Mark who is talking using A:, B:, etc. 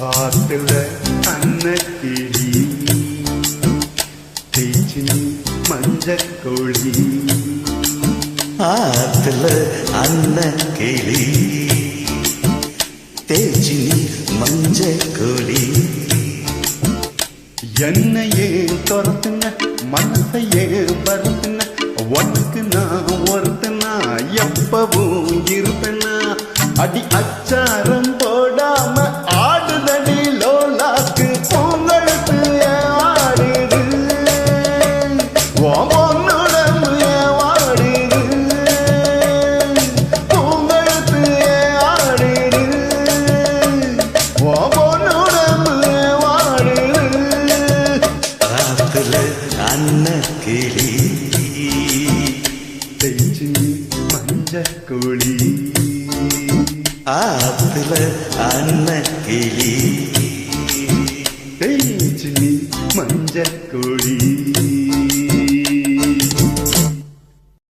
A: ஆத்துல அன்னக்கிளி. தேய்ச்சி மஞ்சக்கோழி.
B: ஆத்துல அன்ன தேச்சினி தேச்சி மஞ்ச
A: என்னையே துரத்துங்க மனசையே பருத்துங்க உனக்கு நான் ஒருத்தனா எப்பவும் இருப்பேனா? அடி அச்சார കണ്ണക്കിളി
B: തെഞ്ചിൽ പഞ്ചക്കുളി. ആപ്പിള
A: അന്നക്കിളി തെഞ്ചിൽ മഞ്ചക്കുളി.